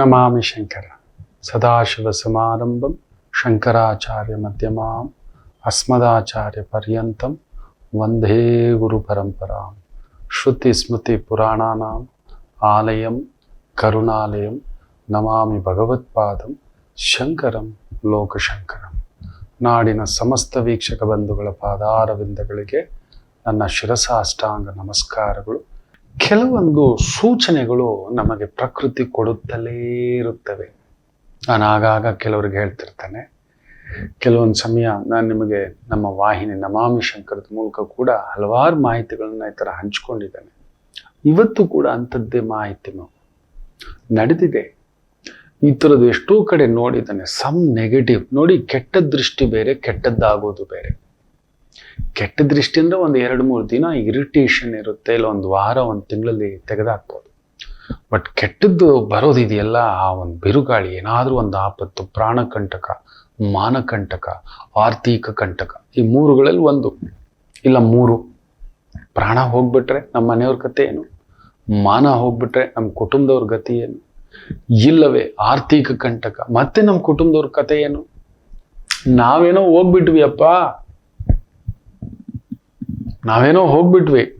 ನಮಾಮಿ ಶಂಕರ ಸದಾಶಿವಸಮಾರಂಭಂ ಶಂಕರಾಚಾರ್ಯ ಮಧ್ಯಮಾಂ ಅಸ್ಮದಾಚಾರ್ಯ ಪರ್ಯಂತಂ ವಂದೇ ಗುರು ಪರಂಪರಾಂ ಶ್ರುತಿ ಸ್ಮೃತಿ ಪುರಾಣಾನಾಂ ಆಲಯಂ ಕರುಣಾಲಯಂ ನಮಾಮಿ ಭಗವತ್ಪಾದಂ ಶಂಕರಂ ಲೋಕಶಂಕರಂ ನಾಡಿನ ಸಮಸ್ತ ವೀಕ್ಷಕ ಬಂಧುಗಳ ಪಾದಾರವಿಂದಗಳಿಗೆ ನನ್ನ ಶಿರಸಾಷ್ಟಾಂಗ ನಮಸ್ಕಾರಗಳು ಕೆಲವೊಂದು ಸೂಚನೆಗಳು ನಮಗೆ ಪ್ರಕೃತಿ ಕೊಡುತ್ತಲೇ ಇರುತ್ತವೆ. ನಾನು ಆಗಾಗ ಕೆಲವ್ರಿಗೆ ಹೇಳ್ತಿರ್ತಾನೆ. ಕೆಲವೊಂದು ಸಮಯ ನಾನು ನಿಮಗೆ ನಮ್ಮ ವಾಹಿನಿ ನಮಾಮಿ ಶಂಕರದ ಮೂಲಕ ಕೂಡ ಹಲವಾರು ಮಾಹಿತಿಗಳನ್ನ ಈ ಥರ ಹಂಚ್ಕೊಂಡಿದ್ದೇನೆ. ಇವತ್ತು ಕೂಡ ಅಂಥದ್ದೇ ಮಾಹಿತಿ ನಡೆದಿದೆ. ಈ ಥರದ್ದು ಎಷ್ಟೋ ಕಡೆ ನೋಡಿದ್ದಾನೆ. Some negative. ನೋಡಿ ಕೆಟ್ಟ ದೃಷ್ಟಿ ಬೇರೆ, ಕೆಟ್ಟದ್ದಾಗೋದು ಬೇರೆ. ಕೆಟ್ಟ ದೃಷ್ಟಿಯಿಂದ ಒಂದು ಎರಡು ಮೂರು ದಿನ ಇರಿಟೇಷನ್ ಇರುತ್ತೆ, ಇಲ್ಲ ಒಂದು ವಾರ, ಒಂದು ತಿಂಗಳಲ್ಲಿ ತೆಗೆದಾಕ್ಬೋದು. ಬಟ್ ಕೆಟ್ಟದ್ದು ಬರೋದಿದೆಯಲ್ಲ, ಆ ಒಂದು ಬಿರುಗಾಳಿ, ಏನಾದರೂ ಒಂದು ಆಪತ್ತು, ಪ್ರಾಣಕಂಟಕ, ಮಾನಕಂಟಕ, ಆರ್ಥಿಕ ಕಂಟಕ, ಈ ಮೂರುಗಳಲ್ಲಿ ಒಂದು, ಇಲ್ಲ ಮೂರು. ಪ್ರಾಣ ಹೋಗ್ಬಿಟ್ರೆ ನಮ್ಮ ಮನೆಯವ್ರ ಕತೆ ಏನು? ಮಾನ ಹೋಗ್ಬಿಟ್ರೆ ನಮ್ಮ ಕುಟುಂಬದವ್ರ ಗತಿ ಏನು? ಇಲ್ಲವೇ ಆರ್ಥಿಕ ಕಂಟಕ, ಮತ್ತೆ ನಮ್ಮ ಕುಟುಂಬದವ್ರ ಕತೆ ಏನು? ನಾವೇನೋ ಹೋಗ್ಬಿಟ್ವಿ ಅಪ್ಪ. ನಾವೇನೋ ಹೋಗ್ಬಿಟ್ವಿ.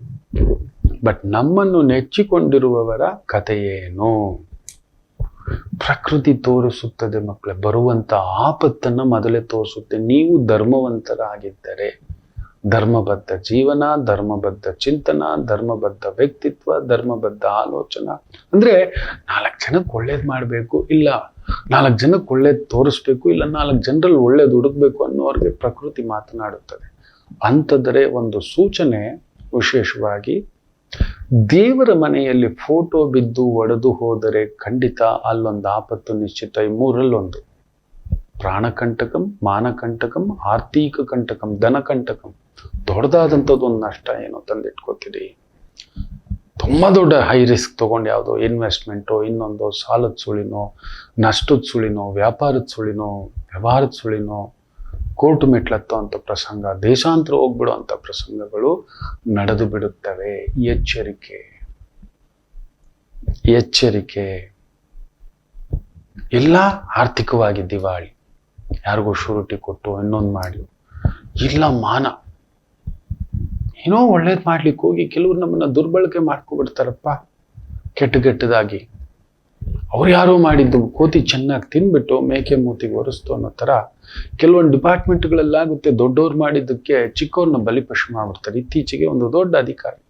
ಬಟ್ ನಮ್ಮನ್ನು ನೆಚ್ಚಿಕೊಂಡಿರುವವರ ಕಥೆಯೇನು? ಪ್ರಕೃತಿ ತೋರಿಸುತ್ತದೆ ಮಕ್ಕಳೇ, ಬರುವಂತ ಆಪತ್ತನ್ನ ಮೊದಲೇ ತೋರಿಸುತ್ತೆ. ನೀವು ಧರ್ಮವಂತರಾಗಿದ್ದರೆ, ಧರ್ಮಬದ್ಧ ಜೀವನ, ಧರ್ಮಬದ್ಧ ಚಿಂತನ, ಧರ್ಮಬದ್ಧ ವ್ಯಕ್ತಿತ್ವ, ಧರ್ಮಬದ್ಧ ಆಲೋಚನಾ. ಅಂದ್ರೆ ನಾಲ್ಕು ಜನಕ್ಕೆ ಒಳ್ಳೇದು ಮಾಡಬೇಕು ಇಲ್ಲ, ನಾಲ್ಕು ಜನಕ್ಕೆ ಒಳ್ಳೇದು ತೋರಿಸ್ಬೇಕು ಇಲ್ಲ, ನಾಲ್ಕು ಜನರಲ್ಲಿ ಒಳ್ಳೇದು ಹುಡುಕ್ಬೇಕು ಅನ್ನೋರಿಗೆ ಪ್ರಕೃತಿ ಮಾತನಾಡುತ್ತದೆ. ಅಂಥದ್ದರೆ ಒಂದು ಸೂಚನೆ ವಿಶೇಷವಾಗಿ ದೇವರ ಮನೆಯಲ್ಲಿ ಫೋಟೋ ಬಿದ್ದು ಒಡೆದು ಹೋದರೆ ಖಂಡಿತ ಅಲ್ಲೊಂದು ಆಪತ್ತು ನಿಶ್ಚಿತ. ಈ ಮೂರಲ್ಲೊಂದು. ಪ್ರಾಣಕಂಟಕಂ, ಮಾನಕಂಟಕಂ, ಆರ್ಥಿಕ ಕಂಟಕಂ ಧನಕಂಟಕಂ ದೊಡ್ಡದಾದಂಥದ್ದು ಒಂದು ನಷ್ಟ ಏನೋ ತಂದಿಟ್ಕೋತೀರಿ. ತುಂಬ ದೊಡ್ಡ ಹೈ ರಿಸ್ಕ್ ತಗೊಂಡು ಯಾವುದೋ ಇನ್ವೆಸ್ಟ್ಮೆಂಟೋ, ಇನ್ನೊಂದು ಸಾಲದ ಸುಳಿನೋ, ನಷ್ಟದ ಸುಳಿನೋ, ವ್ಯಾಪಾರದ ಸುಳಿನೋ, ವ್ಯವಹಾರದ ಸುಳಿನೋ ಕೋರ್ಟ್ ಮೆಟ್ಲತ್ತೋ ಅಂತ ಪ್ರಸಂಗ, ದೇಶಾಂತರ ಹೋಗ್ಬಿಡೋ ಅಂತ ಪ್ರಸಂಗಗಳು ನಡೆದು ಬಿಡುತ್ತವೆ. ಎಚ್ಚರಿಕೆ. ಎಚ್ಚರಿಕೆ. ಇಲ್ಲ ಆರ್ಥಿಕವಾಗಿ ದಿವಾಳಿ. ಯಾರಿಗೋ ಶೂರಿಟಿ ಕೊಟ್ಟು ಇನ್ನೊಂದು ಮಾಡಿ ಇಲ್ಲ ಮಾನ. ಏನೋ ಒಳ್ಳೇದು ಮಾಡ್ಲಿಕ್ಕೆ ಹೋಗಿ ಕೆಲವ್ರು ನಮ್ಮನ್ನ ದುರ್ಬಳಕೆ ಮಾಡ್ಕೊಬಿಡ್ತಾರಪ್ಪ. ಕೆಟ್ಟ ಕೆಟ್ಟದಾಗಿ. ಅವ್ರು ಯಾರೋ ಮಾಡಿದ್ದು ಕೋತಿ ಚೆನ್ನಾಗಿ ತಿನ್ಬಿಟ್ಟು ಮೇಕೆ ಮೂತಿಗೆ ಒರೆಸ್ತು ಅನ್ನೋ ಥರ ಕೆಲವೊಂದು ಡಿಪಾರ್ಟ್ಮೆಂಟ್ಗಳಲ್ಲಾಗುತ್ತೆ, ದೊಡ್ಡವ್ರು ಮಾಡಿದ್ದಕ್ಕೆ ಚಿಕ್ಕವ್ರನ್ನ ಬಲಿಪಶು ಮಾಡ್ಬಿಡ್ತಾರೆ ಇತ್ತೀಚೆಗೆ ಒಂದು ದೊಡ್ಡ ಅಧಿಕಾರಿ.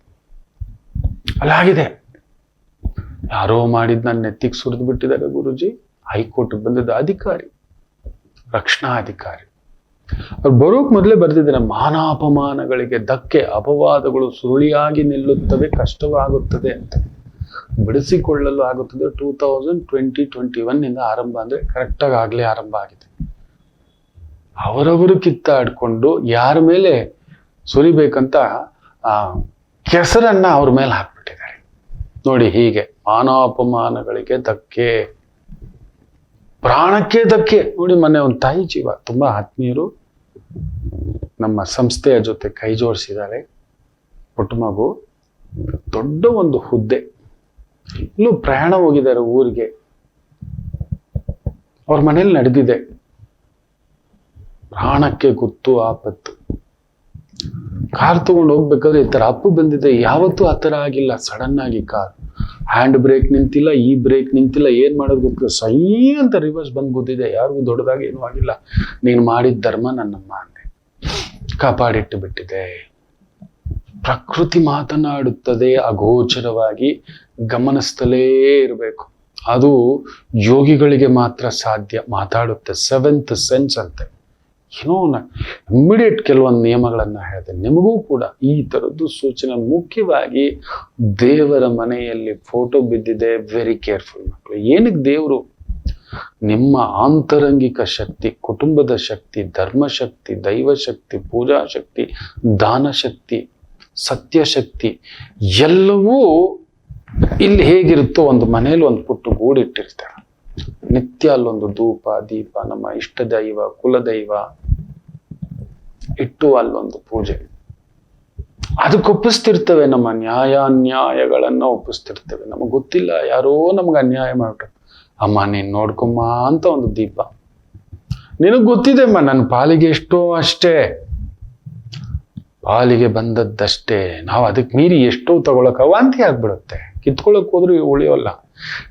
ಅಲ್ಲಾಗಿದೆ. ಯಾರೋ ಮಾಡಿದ್ ನನ್ನ ನೆತ್ತಿಗೆ ಸುರಿದು ಬಿಟ್ಟಿದ್ದಾರೆ ಗುರುಜಿ. ಹೈಕೋರ್ಟ್ ಬಂದಿದ್ದ ಅಧಿಕಾರಿ. ರಕ್ಷಣಾ ಅಧಿಕಾರಿ. ಅವ್ರು ಬರೋಕ್ ಮೊದಲೇ ಮಾನ ಅಪಮಾನಗಳಿಗೆ ಧಕ್ಕೆ, ಅಪವಾದಗಳು ಸುರುಳಿಯಾಗಿ ನಿಲ್ಲುತ್ತವೆ, ಕಷ್ಟವಾಗುತ್ತದೆ ಅಂತ. ಬಿಡಿಸಿಕೊಳ್ಳಲು ಆಗುತ್ತದೆ. Two thousand twenty twenty one ಇಂದ ಆರಂಭ ಅಂದ್ರೆ ಕರೆಕ್ಟಾಗಿ ಆಗಲೇ ಆರಂಭ ಆಗಿದೆ. ಅವರವರು ಕಿತ್ತಾಡ್ಕೊಂಡು ಯಾರ ಮೇಲೆ ಸುರಿಬೇಕಂತ, ಆ, ಕೆಸರನ್ನ ಅವ್ರ ಮೇಲೆ ಹಾಕ್ಬಿಟ್ಟಿದ್ದಾರೆ. ನೋಡಿ ಹೀಗೆ ಮಾನಾಪಮಾನಗಳಿಗೆ ಧಕ್ಕೆ, ಪ್ರಾಣಕ್ಕೆ ಧಕ್ಕೆ. ನೋಡಿ ಮೊನ್ನೆ ಒಂದು ತಾಯಿ ಜೀವ, ತುಂಬಾ ಆತ್ಮೀಯರು ನಮ್ಮ ಸಂಸ್ಥೆಯ ಜೊತೆ ಕೈ ಜೋಡಿಸಿದ್ದಾರೆ. ಪುಟ್ಟ ಮಗು, ದೊಡ್ಡ ಒಂದು ಹುದ್ದೆ. ಇಲ್ಲೂ ಪ್ರಯಾಣ ಹೋಗಿದ್ದಾರೆ ಊರಿಗೆ. ಅವ್ರ ಮನೇಲಿ ನಡೆದಿದೆ. ಪ್ರಾಣಕ್ಕೆ ಗೊತ್ತು ಆಪತ್ತು. ಕಾರ್ ತಗೊಂಡು ಹೋಗ್ಬೇಕಾದ್ರೆ ಈ ಥರ ಅಪ್ಪು ಬಂದಿದೆ ಯಾವತ್ತೂ ಆ ಥರ ಆಗಿಲ್ಲ. ಸಡನ್ ಆಗಿ ಕಾರ್. ಹ್ಯಾಂಡ್ ಬ್ರೇಕ್ ನಿಂತಿಲ್ಲ, ಈ ಬ್ರೇಕ್ ನಿಂತಿಲ್ಲ, ಏನ್ ಮಾಡೋದು ಗೊತ್ತಿಲ್ಲ. ಸೈ ಅಂತ ರಿವರ್ಸ್ ಬಂದ್ ಗೊತ್ತಿದೆ ಯಾರಿಗೂ ದೊಡ್ಡದಾಗಿ ಏನೂ ಆಗಿಲ್ಲ. ನೀನು ಮಾಡಿದ ಧರ್ಮ ನನ್ನ ಮಾಡಿದೆ ಕಾಪಾಡಿಟ್ಟು ಬಿಟ್ಟಿದೆ. ಪ್ರಕೃತಿ ಮಾತನಾಡುತ್ತದೆ, ಅಗೋಚರವಾಗಿ ಗಮನಿಸ್ತಲೇ ಇರಬೇಕು. ಅದು ಯೋಗಿಗಳಿಗೆ ಮಾತ್ರ ಸಾಧ್ಯ. ಮಾತಾಡುತ್ತೆ. ಸೆವೆಂತ್ ಸೆನ್ಸ್ ಅಂತೆ. ಏನೋ ಇಮ್ಮಿಡಿಯೇಟ್ ಕೆಲವೊಂದು ನಿಯಮಗಳನ್ನು ಹೇಳ್ತೇನೆ. ನಿಮಗೂ ಕೂಡ ಈ ಥರದ್ದು ಸೂಚನೆ ಮುಖ್ಯವಾಗಿ ದೇವರ ಮನೆಯಲ್ಲಿ ಫೋಟೋ ಬಿದ್ದಿದೆ ವೆರಿ ಕೇರ್ಫುಲ್ ಮಕ್ಕಳು ಏನಕ್ಕೆ ದೇವರು ನಿಮ್ಮ ಆಂತರಂಗಿಕ ಶಕ್ತಿ, ಕುಟುಂಬದ ಶಕ್ತಿ ಧರ್ಮಶಕ್ತಿ ದೈವಶಕ್ತಿ ಪೂಜಾ ಶಕ್ತಿ, ದಾನ ಶಕ್ತಿ ಸತ್ಯಶಕ್ತಿ ಎಲ್ಲವೂ ಇಲ್ಲಿ ಹೇಗಿರುತ್ತೋ ಒಂದು ಮನೇಲಿ ಒಂದು ಪುಟ್ಟು ಗೂಡಿಟ್ಟಿರ್ತಾರೆ. ನಿತ್ಯ ಅಲ್ಲೊಂದು ಧೂಪ, ದೀಪ, ನಮ್ಮ ಇಷ್ಟ ದೈವ, ಕುಲದೈವ, ಇಟ್ಟು ಅಲ್ಲೊಂದು ಪೂಜೆ. ಅದಕ್ಕೆ ಒಪ್ಪಿಸ್ತಿರ್ತೇವೆ, ನಮ್ಮ ನ್ಯಾಯ ಅನ್ಯಾಯಗಳನ್ನ ಒಪ್ಪಿಸ್ತಿರ್ತೇವೆ. ನಮಗೆ ಗೊತ್ತಿಲ್ಲ, ಯಾರೋ ನಮ್ಗೆ ಅನ್ಯಾಯ ಮಾಡ್ಬಿಟ್ರು ಅಮ್ಮ, ನೀನ್ ನೋಡ್ಕೊಮ್ಮ ಅಂತ ಒಂದು ದೀಪ. ನಿನಗೆ ಗೊತ್ತಿದೆ, ಅಮ್ಮ, ನನ್ನ ಪಾಲಿಗೆ ಎಷ್ಟೋ ಅಷ್ಟೇ. ಪಾಲಿಗೆ ಬಂದದ್ದಷ್ಟೇ. ನಾವು ಅದಕ್ಕೆ ಮೀರಿ ಎಷ್ಟೋ ತಗೊಳಕ್ಕೆ ವಾಂತಿ ಆಗ್ಬಿಡುತ್ತೆ. ಕಿತ್ಕೊಳಕ್ ಹೋದ್ರೂ ಉಳಿಯೋಲ್ಲ.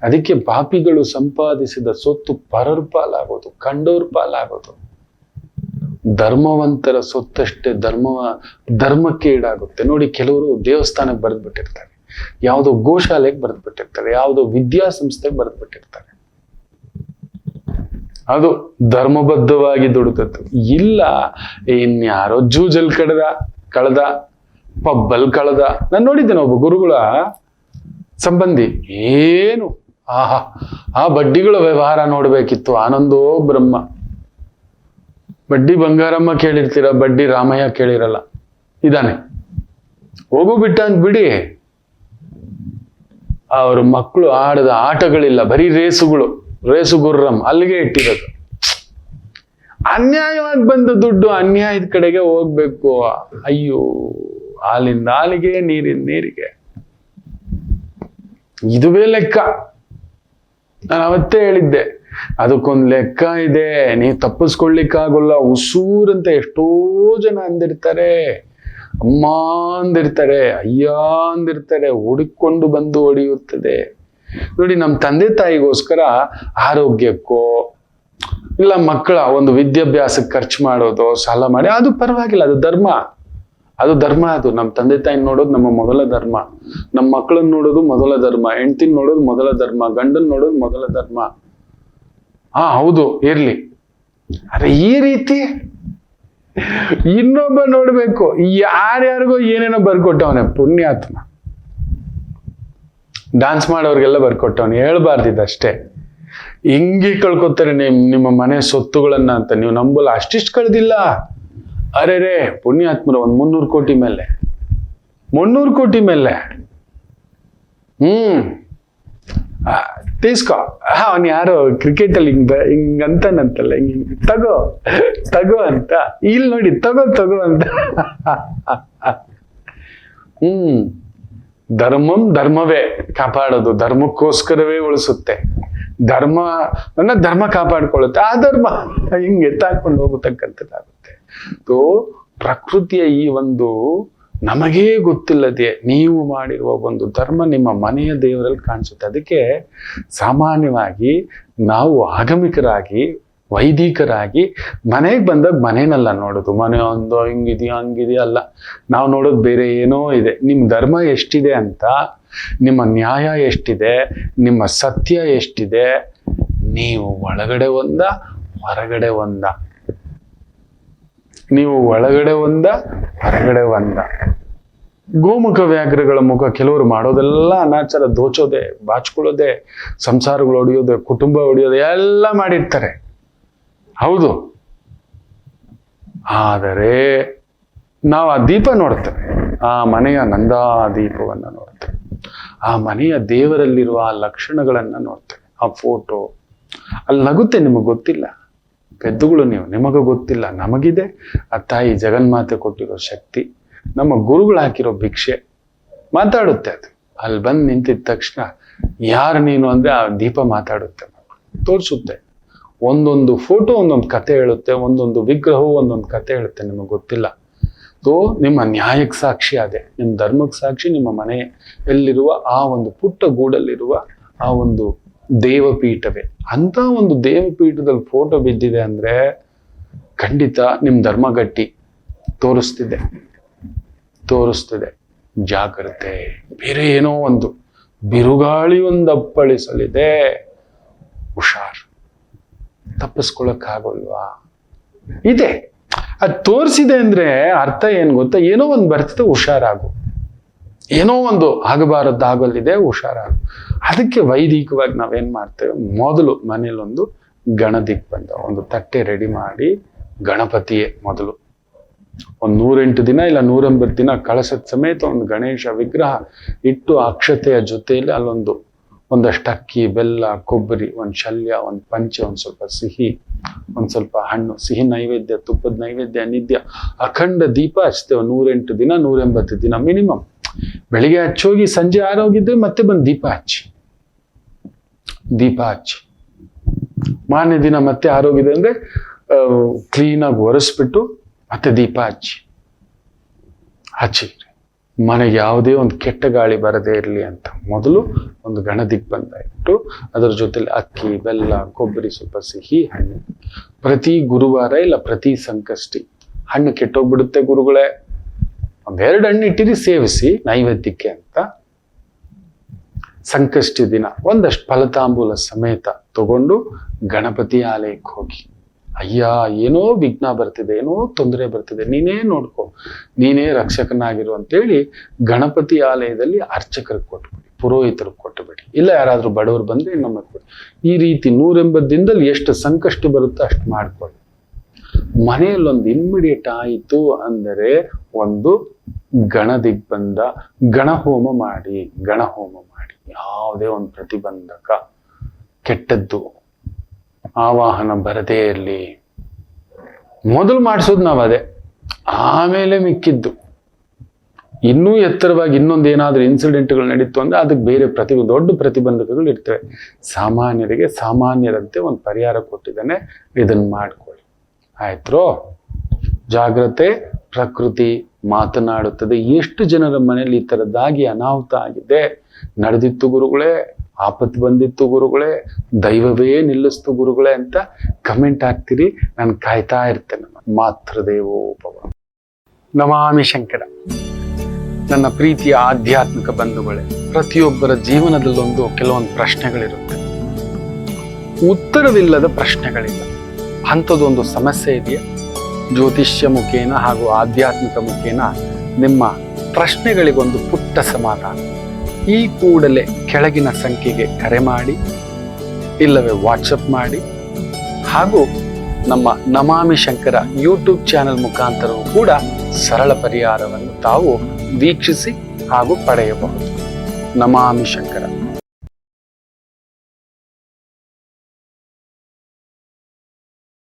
ಅದಕ್ಕೆ ಪಾಪಿಗಳು ಸಂಪಾದಿಸಿದ ಸೊತ್ತು ಪರರ್ ಪಾಲಾಗೋದು ಕಂಡೋರ್ ಪಾಲಾಗೋದು. ಧರ್ಮವಂತರ ಸೊತ್ತಷ್ಟೇ ಧರ್ಮ, ಧರ್ಮಕ್ಕೆ ಈಡಾಗುತ್ತೆ. ನೋಡಿ, ಕೆಲವರು ದೇವಸ್ಥಾನಕ್ಕೆ ಬರೆದು ಬಿಟ್ಟಿರ್ತಾರೆ ಯಾವುದೋ ಗೋಶಾಲೆಗೆ ಬರೆದು ಬಿಟ್ಟಿರ್ತಾರೆ ಯಾವುದೋ ವಿದ್ಯಾಸಂಸ್ಥೆಗೆ ಬರೆದು ಬಿಟ್ಟಿರ್ತಾರೆ ಅದು ಧರ್ಮಬದ್ಧವಾಗಿ ದುಡಿದದ್ದು. ಇಲ್ಲ, ಇನ್ಯಾರೋ ಜೂಜಲ್ ಕಡದ, ಕಳೆದ, ಪಬ್ಬಲ್ ಕಳೆದ. ನಾನು ನೋಡಿದ್ದೇನೆ, ಒಬ್ಬ ಗುರುಗಳ ಸಂಬಂಧಿ? ಏನು? ಆಹಾ, ಆ ಬಡ್ಡಿಗಳ ವ್ಯವಹಾರ ನೋಡ್ಬೇಕಿತ್ತು. ಆನಂದೋ ಬ್ರಹ್ಮ. ಬಡ್ಡಿ ಬಂಗಾರಮ್ಮ ಕೇಳಿರ್ತೀರ, ಬಡ್ಡಿ ರಾಮಯ್ಯ ಕೇಳಿರಲ್ಲ. ಇದಾನೆ. ಹೋಗು ಬಿಟ್ಟ ಅಂತ ಬಿಡಿ. ಅವ್ರ ಮಕ್ಕಳು ಆಡದ ಆಟಗಳಿಲ್ಲ, ಬರೀ ರೇಸುಗಳು, ರೇಸು ಗುರ್ರಂ, ಅಲ್ಲಿಗೆ ಇಟ್ಟಿರೋದು. ಅನ್ಯಾಯವಾಗಿ ಬಂದ ದುಡ್ಡು, ಅನ್ಯಾಯದ ಕಡೆಗೆ ಹೋಗ್ಬೇಕು. ಅಯ್ಯೋ, ಹಾಲಿಂದ ಹಾಲಿಗೆ, ನೀರಿನ ನೀರಿಗೆ. ಇದುವೇ ಲೆಕ್ಕ. ನಾನು ಅವತ್ತೇ ಹೇಳಿದ್ದೆ. ಅದಕ್ಕೊಂದು ಲೆಕ್ಕ ಇದೆ. ನೀವು ತಪ್ಪಿಸ್ಕೊಳ್ಲಿಕ್ಕಾಗಲ್ಲ ಉಸೂರಂತ ಎಷ್ಟೋ ಜನ ಅಂದಿರ್ತಾರೆ. ಅಮ್ಮ ಅಂದಿರ್ತಾರೆ. ಅಯ್ಯ ಅಂದಿರ್ತಾರೆ. ಹುಡುಕೊಂಡು ಬಂದು ಹೊಡೆಯುತ್ತದೆ. ನೋಡಿ ನಮ್ಮ ತಂದೆ ತಾಯಿಗೋಸ್ಕರ ಆರೋಗ್ಯಕ್ಕೋ, ಇಲ್ಲ ಮಕ್ಕಳ ಒಂದು ವಿದ್ಯಾಭ್ಯಾಸಕ್ಕೆ ಖರ್ಚು ಮಾಡೋದು, ಸಾಲ ಮಾಡಿ, ಅದು ಪರವಾಗಿಲ್ಲ. ಅದು ಧರ್ಮ. ಅದು ಧರ್ಮ ಅದು. ನಮ್ಮ ತಂದೆ ತಾಯಿ ನೋಡೋದು ನಮ್ಮ ಮೊದಲ ಧರ್ಮ. ನಮ್ಮ ಮಕ್ಕಳನ್ನ ನೋಡೋದು ಮೊದಲ ಧರ್ಮ. ಹೆಂಡ್ತಿನ ನೋಡೋದು ಮೊದಲ ಧರ್ಮ. ಗಂಡನ್ ನೋಡೋದು ಮೊದಲ ಧರ್ಮ. ಹಾ, ಹೌದು, ಇರ್ಲಿ. ಅರೆ, ಈ ರೀತಿ ಇನ್ನೊಬ್ಬ ನೋಡ್ಬೇಕು. ಯಾರ್ಯಾರಿಗೋ ಏನೇನೋ ಬರ್ಕೊಟ್ಟವನೆ, ಪುಣ್ಯಾತ್ಮ. ಡಾನ್ಸ್ ಮಾಡೋರಿಗೆಲ್ಲ ಬರ್ಕೊಟ್ಟವನು. ಹೇಳ್ಬಾರ್ದಿದ್ದಷ್ಟೇ ಹಿಂಗೆ ಕಳ್ಕೊತಾರೆ ನಿಮ್, ನಿಮ್ಮ ಮನೆ ಸೊತ್ತುಗಳನ್ನ ಅಂತ. ನೀವು ನಂಬಲ್ಲ. ಅಷ್ಟಿಷ್ಟು ಕಳ್ದಿಲ್ಲ. ಅರೆ ರೇ, ಪುಣ್ಯಾತ್ಮರ ಒಂದ್ ಮುನ್ನೂರು ಕೋಟಿ ಮೇಲೆ. ಮುನ್ನೂರು ಕೋಟಿ ಮೇಲೆ. ಹ್ಮ್. ತೀಸ್ಕೊ. ಅವನ್ ಯಾರು ಕ್ರಿಕೆಟ್ ಅಲ್ಲಿ ಹಿಂಗ್ ಹಿಂಗ ಅಂತಾನಂತಲ್ಲ, ಹಿಂಗ್ ತಗೋ ತಗೋ ಅಂತ. ಇಲ್ಲಿ ನೋಡಿ, ತಗೋ ತಗೋ ಅಂತ. ಹ್ಮ್. ಧರ್ಮಂ ಧರ್ಮವೇ, ಕಾಪಾಡೋದು ಧರ್ಮಕ್ಕೋಸ್ಕರವೇ ಉಳಿಸುತ್ತೆ. ಧರ್ಮ ಅನ್ನ ಧರ್ಮ ಕಾಪಾಡ್ಕೊಳ್ಳುತ್ತೆ, ಆ ಧರ್ಮ ಹಿಂಗೆ ಎತ್ತಾಕೊಂಡು ಹೋಗತಕ್ಕಂಥದ್ದಾಗುತ್ತೆ. ಸೊ ಪ್ರಕೃತಿಯ ಈ ಒಂದು ನಮಗೇ ಗೊತ್ತಿಲ್ಲದೆ ನೀವು ಮಾಡಿರುವ ಒಂದು ಧರ್ಮ ನಿಮ್ಮ ಮನೆಯ ದೇವರಲ್ಲಿ ಕಾಣಿಸುತ್ತೆ. ಅದಕ್ಕೆ ಸಾಮಾನ್ಯವಾಗಿ ನಾವು ಆಗಮಿಕರಾಗಿ, ವೈದಿಕರಾಗಿ ಮನೆಗೆ ಬಂದಾಗ ಮನೇನಲ್ಲ ನೋಡೋದು. ಮನೆ ಒಂದು ಹಿಂಗಿದೆಯೋ ಹಂಗಿದೆಯಾ ಅಲ್ಲ. ನಾವು ನೋಡೋದು ಬೇರೆ ಏನೋ ಇದೆ. ನಿಮ್ಮ ಧರ್ಮ ಎಷ್ಟಿದೆ ಅಂತ, ನಿಮ್ಮ ನ್ಯಾಯ ಎಷ್ಟಿದೆ, ನಿಮ್ಮ ಸತ್ಯ ಎಷ್ಟಿದೆ, ನೀವು ಒಳಗಡೆ ಒಂದ, ಹೊರಗಡೆ ಒಂದ. ನೀವು ಒಳಗಡೆ ಒಂದ, ಹೊರಗಡೆ ಒಂದ. ಗೋಮುಖ ವ್ಯಾಘ್ರಗಳ ಮುಖ ಕೆಲವರು ಮಾಡೋದೆಲ್ಲ ಅನಾಚಾರ, ದೋಚೋದೆ, ಬಾಚ್ಕೊಳ್ಳೋದೆ, ಸಂಸಾರಗಳು ಹೊಡೆಯೋದೆ ಕುಟುಂಬ ಹೊಡೆಯೋದೆ ಎಲ್ಲ ಮಾಡಿರ್ತಾರೆ. ಹೌದು. ಆದರೆ ನಾವು ಆ ದೀಪ ನೋಡ್ತೇವೆ. ಆ ಮನೆಯ ನಂದಾ ದೀಪವನ್ನು ನೋಡ್ತೇವೆ. ಆ ಮನೆಯ ದೇವರಲ್ಲಿರುವ ಆ ಲಕ್ಷಣಗಳನ್ನು ನೋಡ್ತೇವೆ. ಆ ಫೋಟೋ ಅಲ್ಲಿ ನಗುತ್ತೆ ನಿಮಗೆ ಗೊತ್ತಿಲ್ಲ. ಪೆದ್ದುಗಳು ನೀವು, ನಿಮಗೂ ಗೊತ್ತಿಲ್ಲ, ನಮಗಿದೆ. ಆ ತಾಯಿ ಜಗನ್ಮಾತೆ ಕೊಟ್ಟಿರೋ ಶಕ್ತಿ, ನಮ್ಮ ಗುರುಗಳು ಹಾಕಿರೋ ಭಿಕ್ಷೆ, ಮಾತಾಡುತ್ತೆ ಅದು. ಅಲ್ಲಿ ಬಂದು ನಿಂತಿದ ತಕ್ಷಣ ಯಾರು ನೀನು ಅಂದರೆ ಆ ದೀಪ ಮಾತಾಡುತ್ತೆ. ತೋರಿಸುತ್ತೆ. ಒಂದೊಂದು ಫೋಟೋ, ಒಂದೊಂದು ಕತೆ ಹೇಳುತ್ತೆ, ಒಂದೊಂದು ವಿಗ್ರಹವು, ಒಂದೊಂದು ಕತೆ ಹೇಳುತ್ತೆ, ನಿಮಗೆ ಗೊತ್ತಿಲ್ಲ. ಸೊ ನಿಮ್ಮ ನ್ಯಾಯಕ್ಕೆ ಸಾಕ್ಷಿ ಅದೇ ನಿಮ್ಮ ಧರ್ಮಕ್ಕೆ ಸಾಕ್ಷಿ, ನಿಮ್ಮ ಮನೆ ಎಲ್ಲಿರುವ ಆ ಒಂದು ಪುಟ್ಟ ಗೂಡಲ್ಲಿರುವ ಆ ಒಂದು ದೇವಪೀಠವೇ. ಅಂತ ಒಂದು ದೇವಪೀಠದಲ್ಲಿ ಫೋಟೋ ಬಿದ್ದಿದೆ ಅಂದ್ರೆ ಖಂಡಿತ ನಿಮ್ಮ ಧರ್ಮ ಗಟ್ಟಿ ತೋರಿಸ್ತಿದೆ. ತೋರಿಸ್ತಿದೆ. ಜಾಗ್ರತೆ. ಬೇರೆ ಏನೋ ಒಂದು ಬಿರುಗಾಳಿ ಅಪ್ಪಳಿಸಲಿದೆ. ಹುಷಾರ್. ತಪ್ಪಿಸ್ಕೊಳಕ್ಕಾಗಲ್ವಾ? ಇದೆ. ಅದು ತೋರಿಸಿದೆ ಅಂದ್ರೆ ಅರ್ಥ ಏನ್ ಗೊತ್ತಾ? ಏನೋ ಒಂದು ಬರ್ತದೆ ಹುಷಾರಾಗು. ಏನೋ ಒಂದು ಆಗಬಾರದ್ದು ಆಗಲ್ಲಿದೆ ಹುಷಾರಾಗು. ಅದಕ್ಕೆ ವೈದಿಕವಾಗಿ ನಾವೇನ್ ಮಾಡ್ತೇವೆ? ಮೊದಲು ಮನೇಲೊಂದು ಗಣದಿಕ್ ಬಂದ ಒಂದು ತಟ್ಟೆ ರೆಡಿ ಮಾಡಿ ಗಣಪತಿಯೇ ಮೊದಲು. ಒಂದು ನೂರೆಂಟು ದಿನ ಇಲ್ಲ ನೂರೆಂಬತ್ತು ದಿನ ಕಳಸದ ಸಮೇತ ಒಂದು ಗಣೇಶ ವಿಗ್ರಹ ಇಟ್ಟು ಅಕ್ಷತೆಯ ಜೊತೆಯಲ್ಲಿ ಅಲ್ಲೊಂದು, ಒಂದಷ್ಟು ಅಕ್ಕಿ, ಬೆಲ್ಲ, ಕೊಬ್ಬರಿ, ಒಂದು ಶಲ್ಯ, ಒಂದು ಪಂಚೆ, ಒಂದು ಸ್ವಲ್ಪ ಸಿಹಿ, ಒಂದು ಸ್ವಲ್ಪ ಹಣ್ಣು, ಸಿಹಿ ನೈವೇದ್ಯ, ತುಪ್ಪದ ನೈವೇದ್ಯ, ನಿದ್ಯ, ಅಖಂಡ ದೀಪ ಹಚ್ತೇವೆ. ನೂರೆಂಟು ದಿನ, ನೂರೆಂಬತ್ತು ದಿನ ಮಿನಿಮಮ್ ಬೆಳಿಗ್ಗೆ ಹಚ್ಚೋಗಿ ಸಂಜೆ ಆರೋಗಿದ್ರೆ ಮತ್ತೆ ಬಂದು ದೀಪ ಹಚ್ಚಿ. ದೀಪ ಹಚ್ಚಿ. ಮಾನ್ಯ ದಿನ ಮತ್ತೆ ಆರೋಗಿದೆ ಅಂದ್ರೆ ಕ್ಲೀನಾಗಿ ಒರೆಸ್ಬಿಟ್ಟು ಮತ್ತೆ ದೀಪ ಹಚ್ಚಿ. ಹಚ್ಚಿ. ಮನೆಗೆ ಯಾವುದೇ ಒಂದು ಕೆಟ್ಟ ಗಾಳಿ ಬರದೇ ಇರಲಿ ಅಂತ ಮೊದಲು ಒಂದು ಗಣ ದಿಗ್ಬಂಧ ಇಟ್ಟು, ಅದರ ಜೊತೆಲಿ ಅಕ್ಕಿ, ಬೆಲ್ಲ, ಕೊಬ್ಬರಿ, ಸ್ವಲ್ಪ ಸಿಹಿ, ಹಣ್ಣು. ಪ್ರತಿ ಗುರುವಾರ ಇಲ್ಲ, ಪ್ರತಿ ಸಂಕಷ್ಟಿ. ಹಣ್ಣು ಕೆಟ್ಟೋಗ್ಬಿಡುತ್ತೆ ಗುರುಗಳೇ. ಒಂದೆರಡು ಹಣ್ಣು ಇಟ್ಟಿರಿ, ಸೇವಿಸಿ ನೈವೇದ್ಯಕ್ಕೆ ಅಂತ. ಸಂಕಷ್ಟಿ ದಿನ, ಒಂದಷ್ಟು ಫಲತಾಂಬೂಲ ಸಮೇತ ತಗೊಂಡು ಗಣಪತಿ ಆಲಯಕ್ಕೆ ಹೋಗಿ. ಅಯ್ಯ, ಏನೋ ವಿಘ್ನ ಬರ್ತಿದೆ, ಏನೋ ತೊಂದರೆ ಬರ್ತಿದೆ, ನೀನೇ ನೋಡ್ಕೊ, ನೀನೇ ರಕ್ಷಕನಾಗಿರು ಅಂತೇಳಿ ಗಣಪತಿ ಆಲಯದಲ್ಲಿ ಅರ್ಚಕರಿಗೆ ಕೊಟ್ಬಿಡಿ ಪುರೋಹಿತರಿಗೆ ಕೊಟ್ಟುಬಿಡಿ ಇಲ್ಲ ಯಾರಾದ್ರೂ ಬಡವರು ಬಂದ್ರೆ ಇನ್ನೊಮ್ಮೆ ಕೊಡಿ. ಈ ರೀತಿ ನೂರೆಂಬತ್ತು ದಿನದಲ್ಲಿ ಎಷ್ಟು ಸಂಕಷ್ಟ ಬರುತ್ತೋ ಅಷ್ಟು ಮಾಡ್ಕೊಳ್ಳಿ. ಮನೆಯಲ್ಲಿ ಒಂದು ಇಮ್ಮಿಡಿಯೇಟ್ ಆಯಿತು ಅಂದರೆ ಒಂದು ಗಣ ದಿಗ್ಬಂಧ ಗಣಹೋಮ ಮಾಡಿ ಗಣಹೋಮ ಮಾಡಿ. ಯಾವುದೇ ಒಂದು ಪ್ರತಿಬಂಧಕ ಕೆಟ್ಟದ್ದು, ಆವಾಹನ ಬರದೇ ಇರಲಿ. ಮೊದಲು ಮಾಡಿಸೋದು ನಾವು ಅದೇ ಆಮೇಲೆ ಮಿಕ್ಕಿದ್ದು. ಇನ್ನೂ ಎತ್ತರವಾಗಿ ಇನ್ನೊಂದು ಏನಾದರೂ ಇನ್ಸಿಡೆಂಟ್ಗಳು ನಡೀತು ಅಂದ್ರೆ ಅದಕ್ಕೆ ಬೇರೆ ಪ್ರತಿ, ದೊಡ್ಡ ಪ್ರತಿಬಂಧಕಗಳು ಇರ್ತವೆ. ಸಾಮಾನ್ಯರಿಗೆ ಸಾಮಾನ್ಯರಂತೆ ಒಂದು ಪರಿಹಾರ ಕೊಟ್ಟಿದ್ದಾನೆ. ಇದನ್ನು ಮಾಡ್ಕೊಳ್ಳಿ ಆಯ್ತ್ರೋ ಜಾಗ್ರತೆ, ಪ್ರಕೃತಿ ಮಾತನಾಡುತ್ತದೆ. ಎಷ್ಟು ಜನರ ಮನೆಯಲ್ಲಿ ಈ ಥರದ್ದಾಗಿ ಅನಾಹುತ ಆಗಿದೆ? ನಡೆದಿತ್ತು ಗುರುಗಳೇ, ಆಪತ್ತು ಬಂದಿತ್ತು ಗುರುಗಳೇ, ದೈವವೇ ನಿಲ್ಲಿಸ್ತು ಗುರುಗಳೇ ಅಂತ ಕಮೆಂಟ್ ಹಾಕ್ತೀರಿ. ನಾನು ಕಾಯ್ತಾ ಇರ್ತೇನೆ. ಮಾತೃದೇವೋ ಭವ. ನಮಾಮಿ ಶಂಕರ. ನನ್ನ ಪ್ರೀತಿಯ ಆಧ್ಯಾತ್ಮಿಕ ಬಂಧುಗಳೇ, ಪ್ರತಿಯೊಬ್ಬರ ಜೀವನದಲ್ಲೊಂದು ಕೆಲವೊಂದು ಪ್ರಶ್ನೆಗಳಿರುತ್ತೆ. ಉತ್ತರವಿಲ್ಲದ ಪ್ರಶ್ನೆಗಳಿಲ್ಲ. ಅಂಥದ್ದೊಂದು ಸಮಸ್ಯೆ ಇದೆಯಾ? ಜ್ಯೋತಿಷ್ಯ ಮುಖೇನ ಹಾಗೂ ಆಧ್ಯಾತ್ಮಿಕ ಮುಖೇನ ನಿಮ್ಮ ಪ್ರಶ್ನೆಗಳಿಗೊಂದು ಪುಟ್ಟ ಸಮಾಧಾನ. ಈ ಕೂಡಲೇ ಕೆಳಗಿನ ಸಂಖ್ಯೆಗೆ ಕರೆ ಮಾಡಿ, ಇಲ್ಲವೇ ವಾಟ್ಸಪ್ ಮಾಡಿ, ಹಾಗೂ ನಮ್ಮ ನಮಾಮಿ ಶಂಕರ ಯೂಟ್ಯೂಬ್ ಚಾನೆಲ್ ಮುಖಾಂತರವೂ ಕೂಡ ಸರಳ ಪರಿಹಾರವನ್ನು ತಾವು ವೀಕ್ಷಿಸಿ ಹಾಗೂ ಪಡೆಯಬಹುದು. ನಮಾಮಿ ಶಂಕರ.